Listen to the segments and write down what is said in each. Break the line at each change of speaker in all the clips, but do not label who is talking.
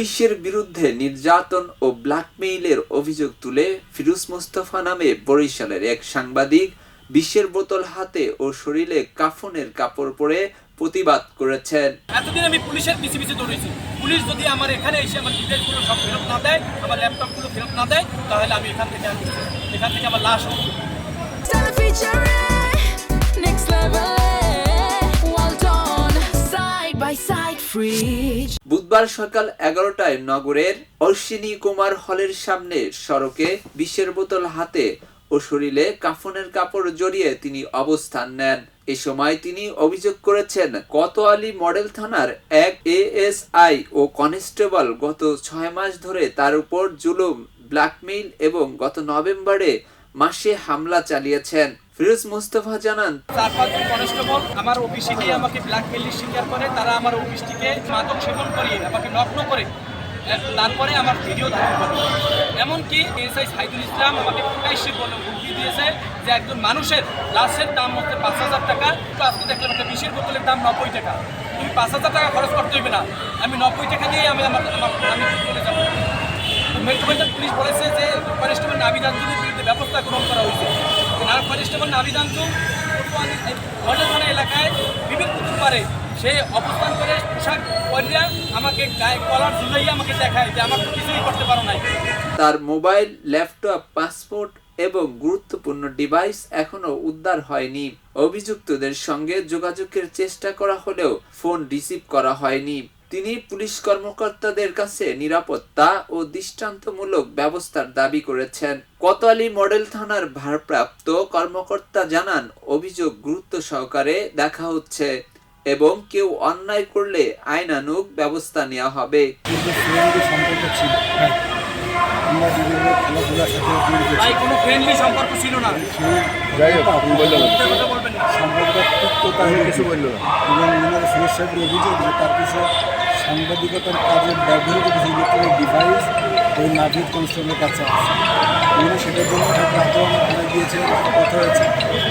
পুলিশের বিরুদ্ধে নির্যাতন ও ব্ল্যাকমেইলের অভিযোগ তুলে ফিরোজ মোস্তফা নামে বরিশালের এক সাংবাদিক বিশ্বের বোতল হাতে ও শরীরে কাফনের কাপড় পরে প্রতিবাদ করেছেন
এতদিন আমি পুলিশের পিছে পিছে দৌড়েছি পুলিশ যদি আমার এখানে এসে আমার ডিটেলসগুলো সব ফেরত না দেয় আমার ল্যাপটপগুলো ফেরত না দেয় তাহলে আমি এখান থেকে আমি এখান থেকে আমার লাশ
next level. Well done, side by side, free.
বুধবার সকাল এগারোটায় নগরের অশ্বিনী কুমার হলের সামনে সড়কে বিশ্বের বোতল হাতে ও শরীরে কাফনের কাপড় জড়িয়ে তিনি অবস্থান নেন। এ সময় তিনি অভিযোগ করেছেন, কোতোয়ালি মডেল থানার এক এএসআই ও কনস্টেবল গত ছয় মাস ধরে তার উপর জুলুম, ব্ল্যাকমেইল এবং গত নভেম্বরে মাসে হামলা চালিয়েছেন। ফিরোজ মুস্তফা জানান
চার পাঁচজন কনস্টেবল আমার অফিসে গিয়ে আমাকে ব্ল্যাকমেইলের শিকার করে, তারা আমার অফিসটিকে মাদক সেবন করিয়ে, আমাকে নগ্ন করে, তারপরে আমার ভিডিও ধারণ করে। এমনকি এসআই সাইদুল ইসলাম আমাকে প্রকাশ্যে বলে হুমকি দিয়েছে যে একজন মানুষের লাশের দাম হচ্ছে পাঁচ হাজার টাকা, তো আজকে দেখলাম একটা বিষের বোতলের দাম নব্বই টাকা। তুমি পাঁচ হাজার টাকা খরচ করতে হইবে না, আমি নব্বই টাকা দিয়ে আমি আমার আমি চলে যাব। মেট্রোপলিটন পুলিশ বলেছে যে কনস্টেবল নাবিদ আঞ্চলের বিরুদ্ধে ব্যবস্থা গ্রহণ করা হয়েছে। কনস্টেবল নাবিদ আঞ্চল ঘটনা এলাকায় বিভিন্ন পারে সে অবস্থান করে পোশাক পরিয়া আমাকে গায়ে কলার ঝুলাইয়া আমাকে দেখায় যে আমার কিছুই করতে পারো নাই।
তার মোবাইল, ল্যাপটপ, পাসপোর্ট এবং গুরুত্বপূর্ণ ডিভাইস এখনও উদ্ধার হয়নি। অভিযুক্তদের সঙ্গে যোগাযোগের চেষ্টা করা হলেও ফোন রিসিভ করা হয়নি। তিনি পুলিশ কর্মকর্তাদের কাছে নিরাপত্তা ও দৃষ্টান্তমূলক ব্যবস্থার দাবি করেছেন। কোতোয়ালি মডেল থানার ভারপ্রাপ্ত কর্মকর্তা জানান অভিযোগ গুরুত্ব সহকারে দেখা হচ্ছে এবং কেউ অন্যায় করলে আইনানুগ ব্যবস্থা নেওয়া হবে।
সম্পর্ক ছিল হ্যাঁ।
সম্পর্ক ছিল না।
যাই হোক তিক্ততা হয়ে কিছু বলল এবং ওনার সুরেশ অভিযোগ যে তার কিছু সাংবাদিকতার কাজে ব্যবহৃত কিছু ইলেকট্রনিক ডিভাইস ওই নাভিদ কনস্টেবলের কাছে আছে। উনি সেটার জন্য একটা আমার থানায় গিয়েছে কথা হয়েছে।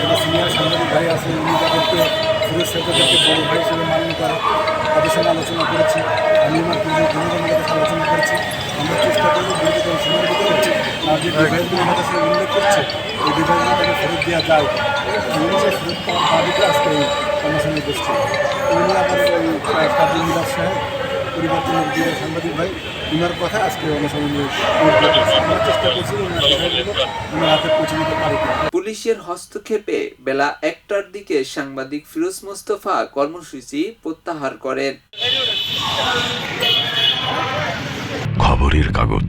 যারা সিনিয়র সাংবাদিক ভাই আছে উনি তাদেরকে, সুরেশ সাহেবদেরকে বড় ভাই হিসেবে মান্য করে, তাদের সঙ্গে আলোচনা করেছি। আমি আমার পুজোর জনগণের কাছে আলোচনা করেছি। আমরা চেষ্টা করব দ্রুততম সময়ের ভিতরে যে কাছে উল্লেখ করছে এই ডিভাইসগুলো তাকে ফেরত দেওয়া যায় ফেরত পাওয়ার দাবিতে আজকে এই কর্মসূচি বসছে উনি আবার ওই কাজী মিরাজ সাহেব পরিবর্তনের যে সাংবাদিক ভাই উনার কথা আজকে অনুসরণে আমরা চেষ্টা করছি ওনার ডিভাইসগুলো ওনার হাতে পৌঁছে দিতে পারি
পুলিশের হস্তক্ষেপে বেলা একটার দিকে সাংবাদিক ফিরোজ মোস্তফা কর্মসূচি প্রত্যাহার করেন।
খবরের কাগজ।